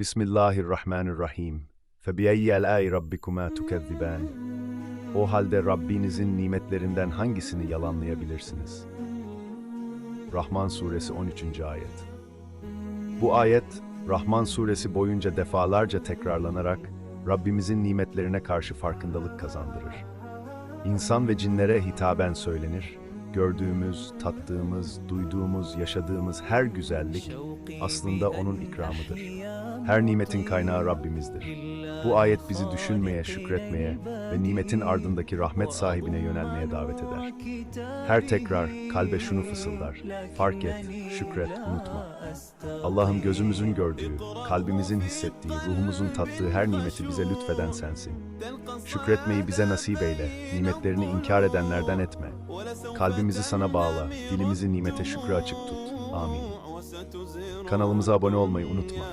Bismillahirrahmanirrahim. Febiyeyyi el-âi rabbikuma tukezzibân. O halde Rabbinizin nimetlerinden hangisini yalanlayabilirsiniz? Rahman Suresi 13. Ayet Bu ayet, Rahman Suresi boyunca defalarca tekrarlanarak Rabbimizin nimetlerine karşı farkındalık kazandırır. İnsan ve cinlere hitaben söylenir, gördüğümüz, tattığımız, duyduğumuz, yaşadığımız her güzellik aslında O'nun ikramıdır. Her nimetin kaynağı Rabbimizdir. Bu ayet bizi düşünmeye, şükretmeye ve nimetin ardındaki rahmet sahibine yönelmeye davet eder. Her tekrar kalbe şunu fısıldar. Fark et, şükret, unutma. Allah'ım gözümüzün gördüğü, kalbimizin hissettiği, ruhumuzun tattığı her nimeti bize lütfeden sensin. Şükretmeyi bize nasip eyle, nimetlerini inkar edenlerden etme. Kalbimizi sana bağla, dilimizi nimete şükre açık tut. Amin. Kanalımıza abone olmayı unutma.